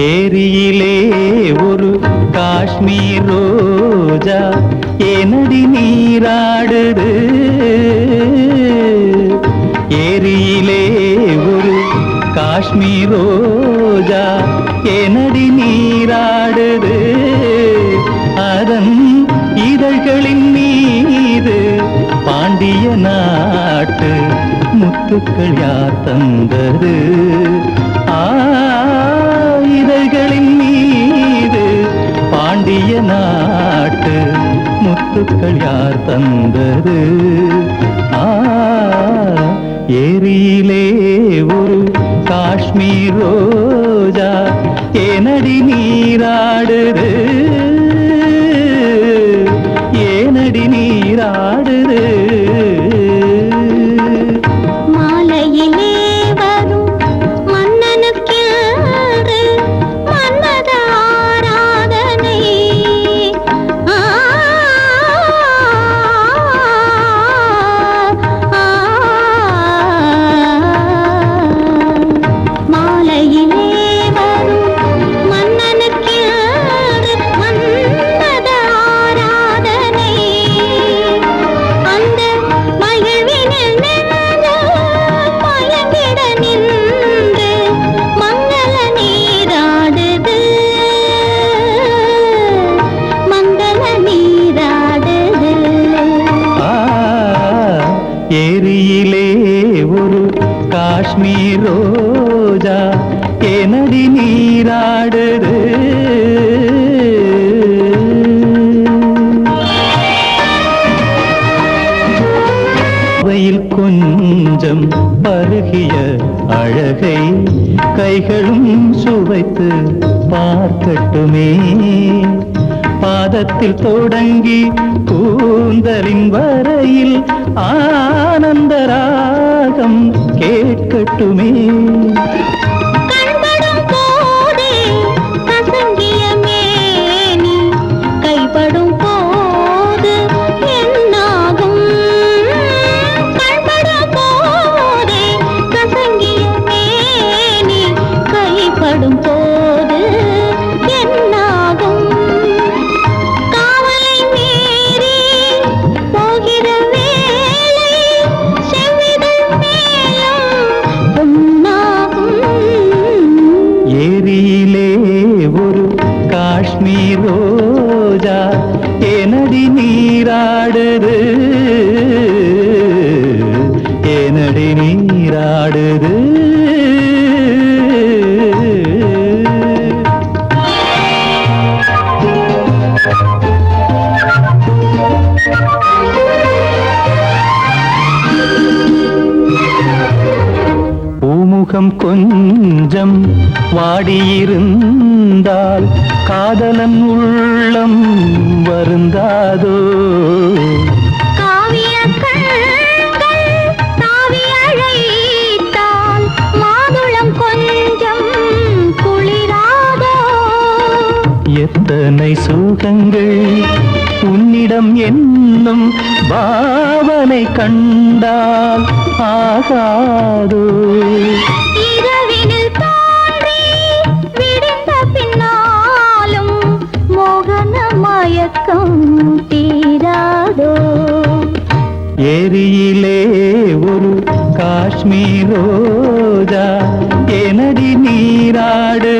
ஏரியிலே ஒரு காஷ்மீர் ரோஜா ஏனடி நீராடுது? ஏரியிலே ஒரு காஷ்மீர் ரோஜா ஏனடி நீராடுது? அதன் இதழ்களின் மீது பாண்டிய நாட்டு முத்துக்கள் யார் தந்தது? ஆ பாண்டிய நாட்டு முத்துக்கள் யார் தந்தது? ஏரியிலே ஒரு காஷ்மீர் ரோஜா ஏனடி நீ காஷ்மீர் ரோஜா ஏனடி நீராடுது. வெயில் கொஞ்சம் பருகிய அழகை கைகளும் சுவைத்து பார்க்கட்டுமே. பாதத்தில் தொடங்கி கூந்தலின் வரையில் ஆனந்தரா நீ ரோஜா ஏனடி நீராடுது? ஏனடி நீராடுது? பூமுகம் கொஞ்சம் வாடியிருந்தால் காதலன் உள்ளம் வருந்தாதோ? எத்தனை சுகங்கள் உன்னிடம் என்னும் பாவனை கண்டால் ஆகாதோ? ஏரியிலே ஒரு காஷ்மீர் ரோஜா. எனடி நீராடு